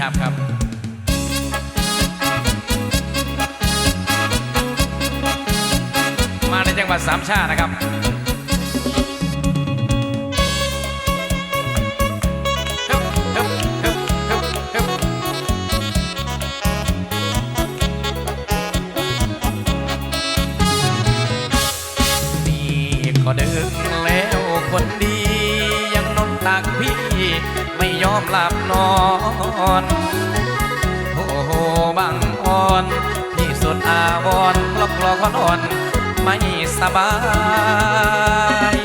ชับครับมาในจังหวัดสามชาตินะครับนี่ก็ดึกแล้วคนดี นอนโอ้โหบางอ่อนที่สุดอาวรณ์กลอกลอกอ่อนอนไม่สบาย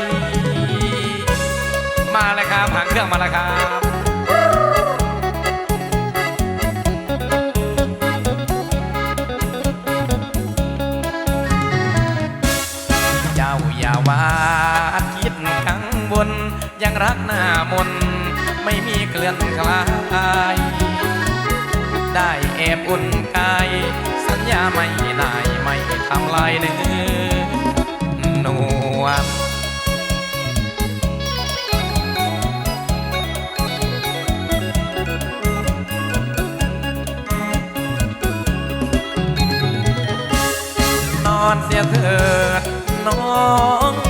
มาแล้วครับหางเครื่องมาแล้วครับเจ้าอย่าวาคิดกังวลยังรักหน้ามน ไม่มีเกลื่อนคลายได้แอบอุ่นกาย สัญญาไม่ได้ไม่ทำลายเนื้อนวลนอนเสียเถิดน้อง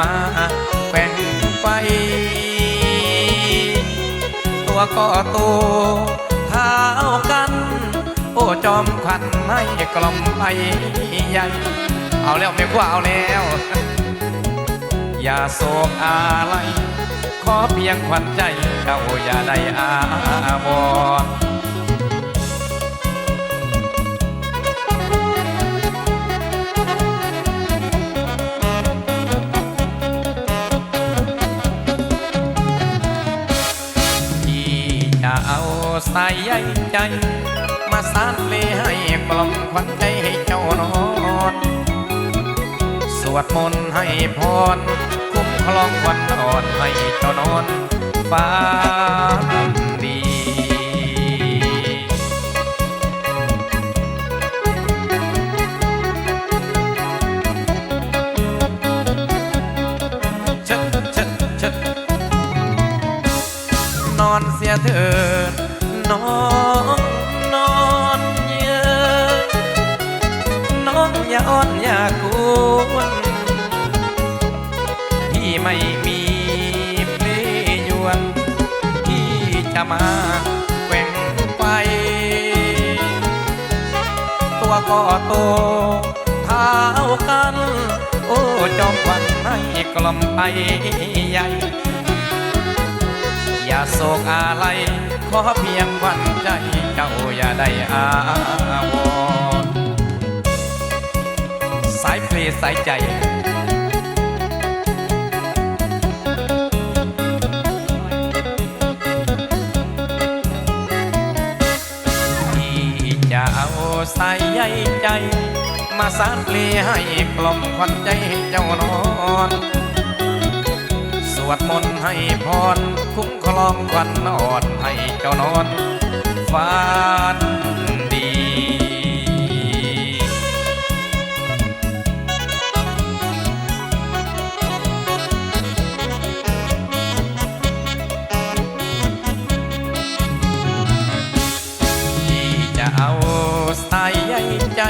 มาแกว่งไป ตัวก็โตเท้ากัน โอ้จอมขวัญให้กล่อมไปใหญ่เอาแล้วไม่กว่าเอาแล้ว อย่าโศกอะไรขอเพียงขวัญใจเจ้าอย่าได้อาวร เอาสายใยใจ มาสานเลให้กล่อมขวัญใจให้เจ้านอน สวดมนต์ให้พร คุ้มครองวันอ่อนให้เจ้านอนฟ้าดีนอนเสียเถิด น้องนอนเยอะน้องอย่าอ้อนอย่ากวนพี่ไม่มีเพลยวนพี่จะมาแกว่งไปตัวก็โตเท้ากัน โอ้จอมวัญให้กล่อมไปใหญ่อย่าโศกอะไร ขอเพียงวันใจเจ้าอย่าได้อาวรสายเพลสายใจที่จะเอาสายใยใจ มาสานเพลให้กล่อมควันใจให้เจ้านอน วดมนต์ให้พรคุ้มครองควันอ่อนให้เจ้านอนฝันดีที่จะเอาสายใยใจ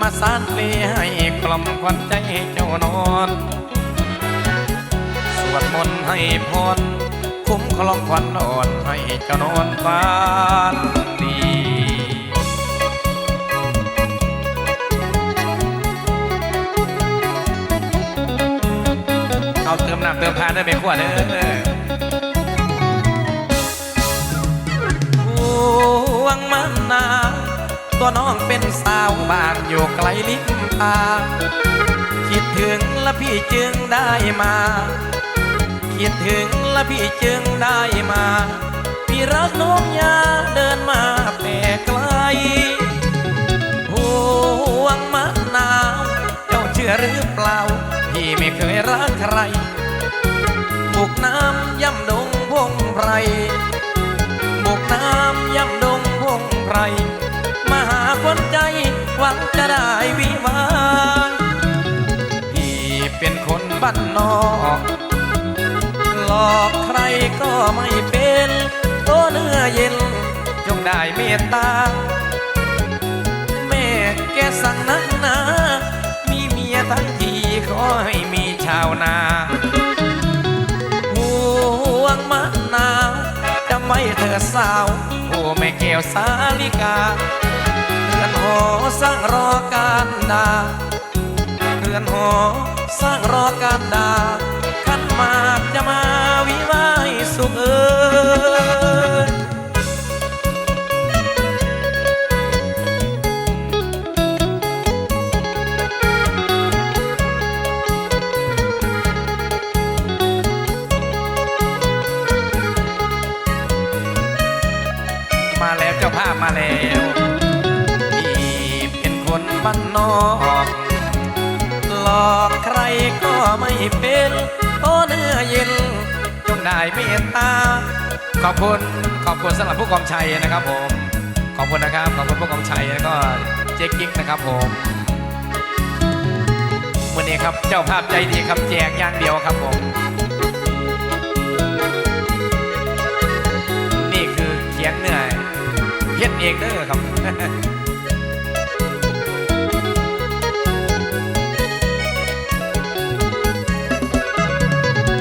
มาสานเพลงให้กล่อมควันใจให้เจ้านอน วดมนต์ให้พรคุ้มครองควันอ่อนให้เจ้านอนฝันดีเอาเติมน้ำเติมทานได้ไหมขวดเด้อห่วงมันนาตัวน้องเป็นสาวบ้านอยู่ไกลลิ้มทางคิดถึงและพี่จึงได้มา คิดถึงและพี่จึงได้มา พี่รักน้องยาเดินมาแต่ไกลห่วงมะนาว เจ้าเชื่อหรือเปล่า พี่ไม่เคยรักใครบุกน้ำย่ำดงพงไพรบุกน้ำย่ำดงพงไพรมาหาคนใจหวังจะได้วิวาพี่เป็นคนบ้านนอก หลอกใครก็ไม่เป็นโตเนื้อเย็น จงได้เมตตา แม่แกสั่งนักหนา มีเมียทั้งทีขอให้มีชาวนาห่วงมะนาวจำไว้เธอสาวโอ้แม่แก้วสาลิกาเรือนหอสร้างรอการดาเรือนหอสร้างรอการดา แล้วพี่เป็นคนบ้านนอกหลอกใครก็ไม่เป็นโตเนื้อเย็นจงได้เมตตา ขอบคุณขอบคุณสำหรับผู้กองชัยนะครับผมขอบคุณนะครับขอบคุณผู้กองชัยแล้วก็เจ๊กิ๊กนะครับผมวันนี้ครับเจ้าภาพใจดีครับแจกอย่างเดียวครับผม เฮ็ดเองเด้อครับ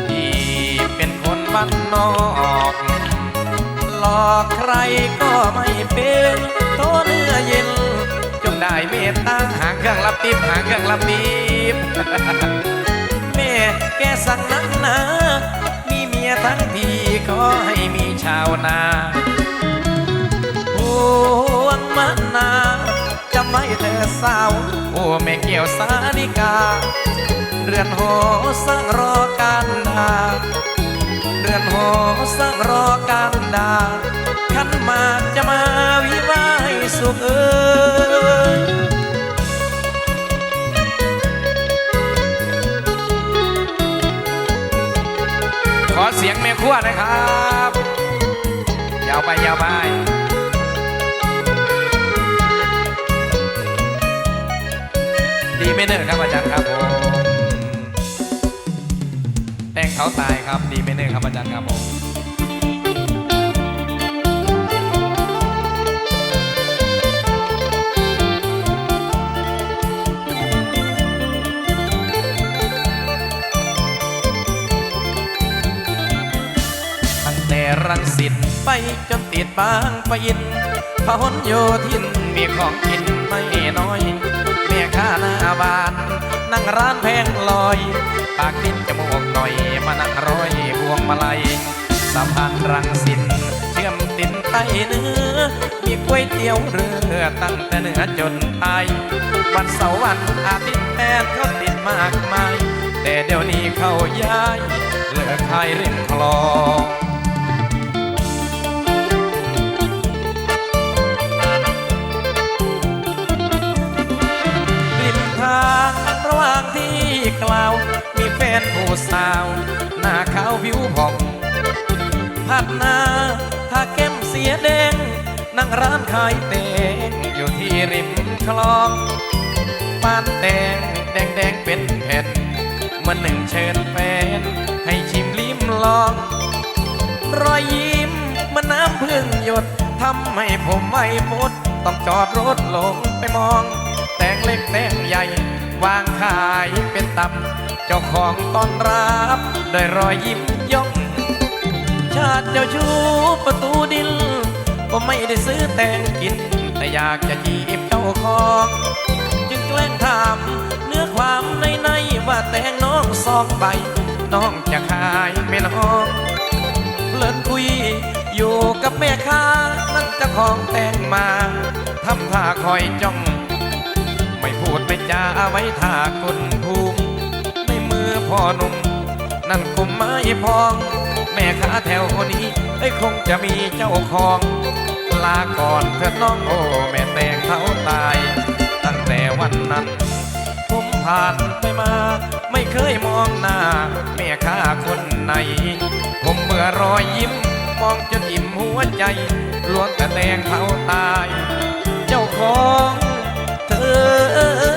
พี่เป็นคนบ้านนอกหลอกใครก็ไม่เป็นโตเนื้อเย็นจงได้เมตตาหาเครื่องรับติบหาเครื่องรับติบแม่แกสั่งนักหนามีเมียทั้งทีขอให้มีชาวนา นาจำไว้เธอสาวโอ้แม่เกี่ยวสาลิกา เรือนหอสร้างรอการดาเรือนหอสร้างรอการดาขันมาจะมาวิวาให้สุขเอ้ยขอเสียงแม่ขั้วนะครับ ยาวไปยาวไป ดีไม่เนิ่นครับอาจารย์ครับผมแต่งเขาตายครับดีไม่เนิ่นครับอาจารย์ครับผมตั้งแต่รังสิตไปจนติดบางปะอินพหนโยธินมีของกินไม่น้อย เมียข้าหน้าบาน นั่งร้านแพงลอย ปากดิ้นจมูกหน่อย มานั่งร้อยพวงมาลัยสะพานรังสิตเชื่อมตินใต้เนื้อ มีก๋วยเตี๋ยวเรือตั้งแต่เหนือจนใต้วันเสาร์วันอาทิตย์แฟนเขาติดมากมาย แต่เดี๋ยวนี้เขาย้ายเลือขายริมคลอง สาว หน้าขาวผิวผ่องผัดหน้าทาแก้มเสียแดง นั่งร้านขายเตงอยู่ที่ริมคลองปานแดงแดงแดงเป็นแผ่นเมื่อหนึ่งเชิญแฟน ให้ชิมลิ้มลอง รอยยิ้มมันน้ำพึ่งหยดทำให้ผมไม่พดต้องจอดรถลงไปมอง แต่งเล็กแต่งใหญ่ วางขายเป็นตับ เจ้าของต้อนรับโดยรอยยิ้มย่อง ชาติเจ้าชู้ประตูดิน ก็ไม่ได้ซื้อแต่งกิน แต่อยากจะจีบเจ้าของ จึงแกล้งถามเนื้อความในในว่าแต่งน้องสองใบ น้องจะขายไม่น้องเพลินคุยอยู่กับแม่ค้านั่นเจ้าของแต่งมาทำท่าคอยจ้อง ไม่พูดไม่จาไว้ท่ากลภูมิ พ่อหนุ่ม นั่นขุมไม้พอง แม่ขาแถวคนนี้ไอ้คงจะมีเจ้าของ ลาก่อนเถิดน้องโอ้แม่แต่งเขาตาย ตั้งแต่วันนั้น ผมผ่านไปมา ไม่เคยมองหน้า แม่ข้าคนไหน ผมเมื่อรอยยิ้ม มองจนอิ่มหัวใจล้วนแต่แดงเขาตาย เจ้าของเธอ